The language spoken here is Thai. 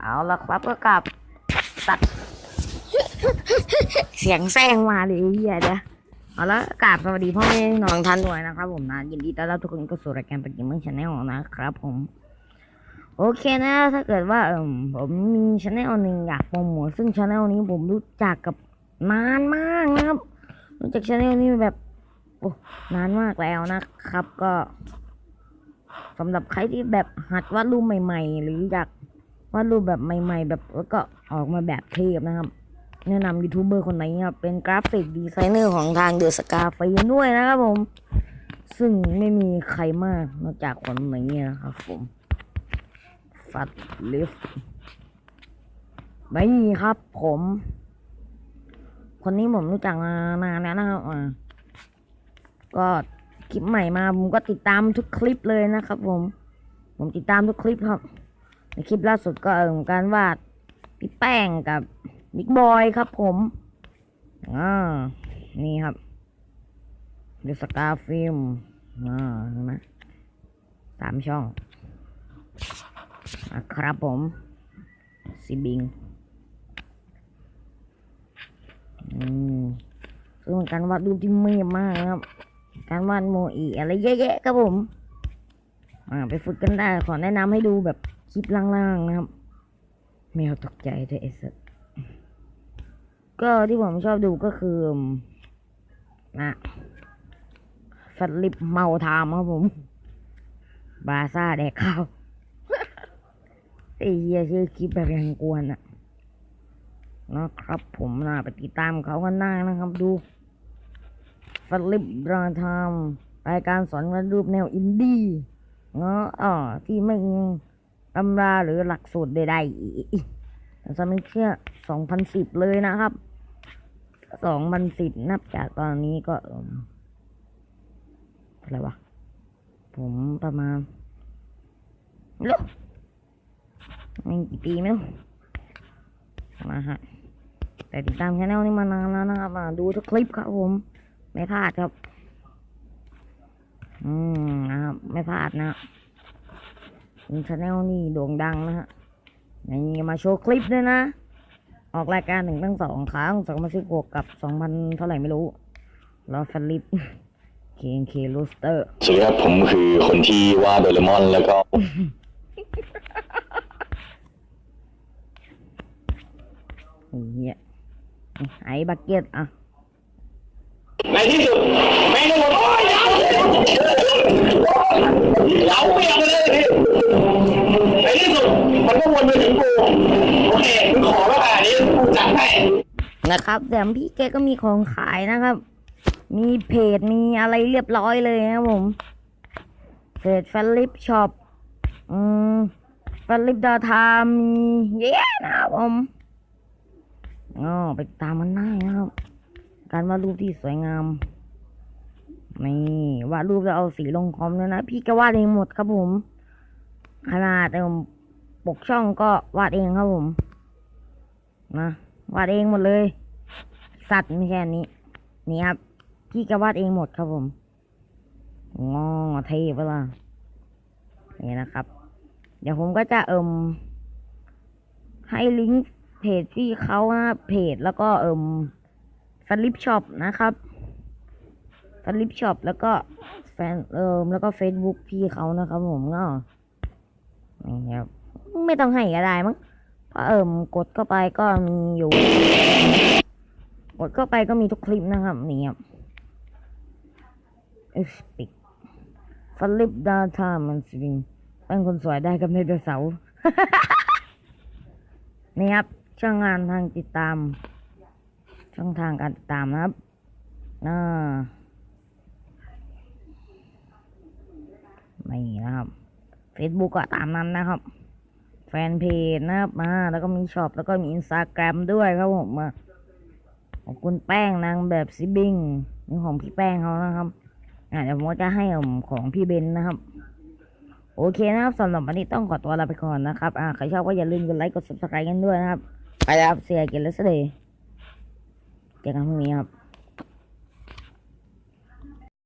เอาละครับก็กลับตัด เสียงแซงมาเลยเฮียเดี๋ยวเอาละกราบสวัสดีพ่อแม่น้องท่านด้วยนะครับ ผมนะยินดีต้อนรับทุกคนเข้าสู่รายการปกิมเมอร์ชาแนลนะครับ ผม โอเคนะ ถ้าเกิดว่าเออผมมีชาแนลหนึ่งอยากโปรโมทซึ่งชาแนลนี้ผมรู้จักกับนานมากนะครับรู้จักชาแนลนี้แบบโอ้นานมากแล้วนะครับ ก็ สำหรับใครที่แบบหัดวาดรูปใหม่ ๆ หรืออยากวาดรูปแบบใหม่ ๆ แบบแล้วก็ออกมาแบบเทพนะครับ แนะนำยูทูบเบอร์คนไหนครับเป็นกราฟิกดีไซเนอร์ของทางเดอะสกาไฟด้วยนะครับผม ซึ่งไม่มีใครมากนอกจากคนนี้นะครับผมฟัดลิฟไม่มีครับผม คนนี้ผมรู้จักมานานแล้วนะครับอ่าก็ ลิปใหม่มาผมก็ติดตามทุกคลิปเลยนะครับ ผม ผมติดตามทุกคลิปครับ ในคลิปล่าสุดก็เออการวาดพี่แป้งกับบิ๊กบอยครับ ผมอ่านี่ครับดูสกาฟิล์มอ่าเห็นไหมสามช่องนะครับผมซีบิงอืมซึ่งเป็นการวาดรูปที่เมียมากนะครับ การวาดโมอีอะไรเยอะแยะครับผม อ่าไปฝึกกันได้ขอแนะนำให้ดูแบบคลิปล่างๆนะครับแมวตกใจด้วยไอ้สัสก็ที่ผมชอบดูก็คือนะฟัดลิปเมาทามครับผม บาซ่าแดกข้าวไอ้เหี้ยชื่อคลิปแบบยังกวนอะนะครับผมนะไปติดตามเขากันได้นะครับดู ฟลิปราทามรายการสอนวาดรูปแนวอินดี้เนาะอ่อที่ไม่มีตำราหรือหลักสูตรใดๆสมิเชื่อสองพันสิบเลยนะครับสองพันสิบนับจากตอนนี้ก็อะไรวะ ผมประมาณไม่รู้ไม่กี่ปีไม่รู้มาฮะแต่ติดตามช anel นี้มานานแล้วนะครับมาดูทุกคลิปครับผม ไม่พลาดครับ อืมนะครับ ไม่พลาดนะช anel นี่โด่งดังนะฮะนี่มาโชว์คลิปด้วยนะ ออกรายการหนึ่งตั้งสองครั้งสองพันสิบหกกับสองพันเท่าไหร่ไม่รู้รอฟลิปเคงเคลูสเตอร์ สวัสดีครับ ผมคือคนที่วาดโดเรมอนแล้วก็ เฮียไอ้บักเก็ตอะใน ที่สุดแม่งก็หมดโอ้ยยาวยาวเปียกเลยพี่ในที่สุดมันก็วนมาถึงกูโอเคมึงขอแล้วอะนี้กูจัดให้นะครับแต่พี่แกก็มีของขายนะครับ มีเพจมีอะไรเรียบร้อยเลยนะครับผมเพจฟลิปช็อปอืมฟลิปดอทามมีเยอะนะครับผมอ๋อไปตามมันได้นะครับ การวาดรูปที่สวยงามนี่วาดรูปแล้วเอาสีลงคอมด้วนะพี่ก็วาดเองหมดครับผม ขนาดเอมปกช่องก็วาดเองครับผม นะวาดเองหมดเลย สัตว์ไม่ใช่อันนี้ นี่ครับ พี่ก็วาดเองหมดครับผมงอเทปล่ะนี่นะครับ เดี๋ยวผมก็จะเอิมให้ลิงก์เพจพี่เขานะเพจแล้วก็เอิม ฟนลิปช็อปนะครับแฟนลิปช็อปแล้วก็แฟนเอิมแล้วก็เฟซบุ๊กพี่เขานะครับ ผมก็นี่ครับไม่ต้องให้ก็ได้มั้งเพราะเอิมกดเข้าไปก็มีอยู่ กดเข้าไปก็มีทุกคลิปนะครับนี่ครับเอฟปิกฟลิปดาทามันสวิงเป็นคนสวยได้กับในเดเสาร์นี่ครับช่องงานทางติดตาม ช่องทางการติดตามนะครับอ่านี่นะครับ Facebook ก็ตามนั้นนะครับ แฟนเพจนะครับมาแล้วก็มีช็อปแล้วก็มีอินสตาแกรมด้วยครับผมมาของคุณแป้งนางแบบซิบิงนี่ของพี่แป้งเขานะครับอ่าเดี๋ยวผมจะให้ของพี่เบนนะครับ โอเคนะครับสำหรับวันนี้ต้องขอตัวลาไปก่อนนะครับอ่าใครชอบก็อย่าลืมกดไลค์กด subscribe กันด้วยนะครับ ไปแล้วครับเสียเกลเลสเดย์เจ อกันพรุ่งนี้ครับ